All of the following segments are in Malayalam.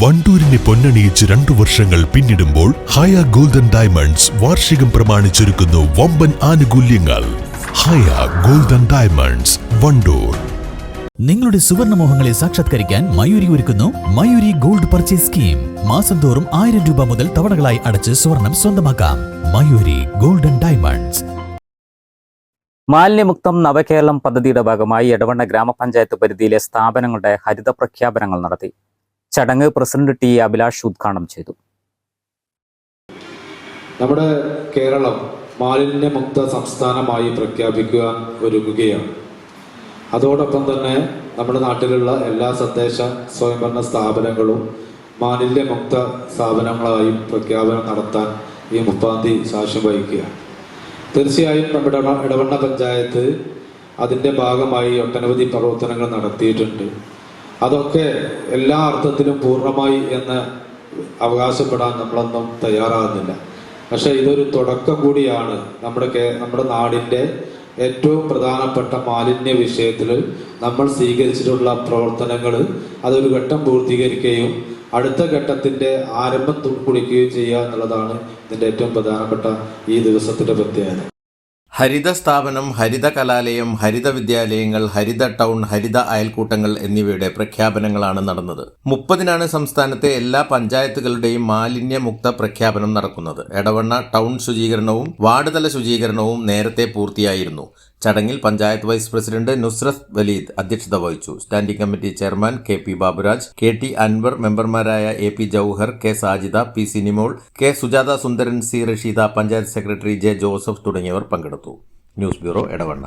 വണ്ടൂരിനെ പൊന്നണിയിച്ച് രണ്ടു വർഷങ്ങൾ പിന്നിടുമ്പോൾ ഹയ ഗോൾഡൻ ഡയമണ്ട്സ് വാർഷികം പ്രമാണിച്ചൊരുക്കുന്നു വമ്പൻ ആനുകൂല്യങ്ങൾ. Haya golden diamonds Wandoor. നിങ്ങളുടെ സുവർണമോഹങ്ങളെ സാക്ഷാത്കരിക്കാൻ മയൂരി ഒരുക്കുന്നു മയൂരി ഗോൾഡ് പർച്ചേസ് സ്കീം. മാസം തോറും ആയിരം രൂപ മുതൽ തവണകളായി അടച്ച് സ്വർണം സ്വന്തമാക്കാം. Mayuri golden diamonds. മാലിന്യമുക്തം നവകേരളം പദ്ധതിയുടെ ഭാഗമായി എടവണ്ണ ഗ്രാമപഞ്ചായത്ത് പരിധിയിലെ സ്ഥാപനങ്ങളുടെ ഹരിത പ്രഖ്യാപനങ്ങൾ നടത്തി. ചടങ്ങ് പ്രസിഡന്റ് ടി അഭിലാഷ് ഉദ്ഘാടനം ചെയ്തു. നമ്മുടെ കേരളം മാലിന്യമുക്ത സംസ്ഥാനമായി പ്രഖ്യാപിക്കുക ഒരുങ്ങുകയാണ്. അതോടൊപ്പം തന്നെ നമ്മുടെ നാട്ടിലുള്ള എല്ലാ തദ്ദേശ സ്വയംഭരണ സ്ഥാപനങ്ങളും മാലിന്യമുക്ത സ്ഥാപനങ്ങളായും പ്രഖ്യാപനം നടത്താൻ ഈ മുപ്പാം തീയതി സാക്ഷ്യം വഹിക്കുകയാണ്. തീർച്ചയായും നമ്മുടെ ഇടവണ്ണ പഞ്ചായത്ത് അതിന്റെ ഭാഗമായി ഒട്ടനവധി പ്രവർത്തനങ്ങൾ നടത്തിയിട്ടുണ്ട്. അതൊക്കെ എല്ലാ അർത്ഥത്തിലും പൂർണമായി എന്ന് അവകാശപ്പെടാൻ നമ്മളൊന്നും തയ്യാറാകുന്നില്ല. പക്ഷെ ഇതൊരു തുടക്കം കൂടിയാണ് നമ്മുടെ നമ്മുടെ നാടിന്റെ ഏറ്റവും പ്രധാനപ്പെട്ട മാലിന്യ വിഷയത്തിൽ നമ്മൾ സ്വീകരിച്ചിട്ടുള്ള പ്രവർത്തനങ്ങൾ അതൊരു ഘട്ടം പൂർത്തീകരിക്കുകയും അടുത്ത ഘട്ടത്തിന്റെ ആരംഭം കുടിക്കുകയും ചെയ്യുക എന്നുള്ളതാണ് ഇതിന്റെ ഏറ്റവും പ്രധാനപ്പെട്ട ഈ ദിവസത്തിന്റെ പ്രത്യേകത. ഹരിത സ്ഥാപനം ഹരിത കലാലയം ഹരിത വിദ്യാലയങ്ങൾ ഹരിത ടൗൺ ഹരിത അയൽക്കൂട്ടങ്ങൾ എന്നിവയുടെ പ്രഖ്യാപനങ്ങളാണ് നടന്നത്. മുപ്പതിനാണ് സംസ്ഥാനത്തെ എല്ലാ പഞ്ചായത്തുകളുടെയും മാലിന്യമുക്ത പ്രഖ്യാപനം നടക്കുന്നത്. എടവണ്ണ ടൗൺ ശുചീകരണവും വാർഡ് തല ശുചീകരണവും നേരത്തെ പൂർത്തിയായിരുന്നു. ചടങ്ങിൽ പഞ്ചായത്ത് വൈസ് പ്രസിഡന്റ് നുസ്രത് വലീദ് അധ്യക്ഷത വഹിച്ചു. Standing committee chairman K P Baburaj K T Anwar മെമ്പർമാരായ A P Jouhar K Sajida P Sinimol K Sujatha Sundaran C Rasheeda panchayat secretary J Joseph തുടങ്ങിയവർ പങ്കെടുത്തു. ന്യൂസ് ബ്യൂറോ ഇടവണ്ണ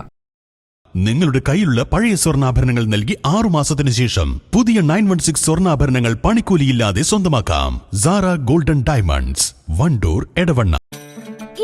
നിങ്ങളുടെ കയ്യിലുള്ള പഴയ സ്വർണാഭരണങ്ങൾ നൽകി ആറു മാസത്തിനു ശേഷം പുതിയ നയൻ വൺ സിക്സ് സ്വർണാഭരണങ്ങൾ പണിക്കൂലിയില്ലാതെ സ്വന്തമാക്കാം. Sara golden diamonds Wandoor Edavanna.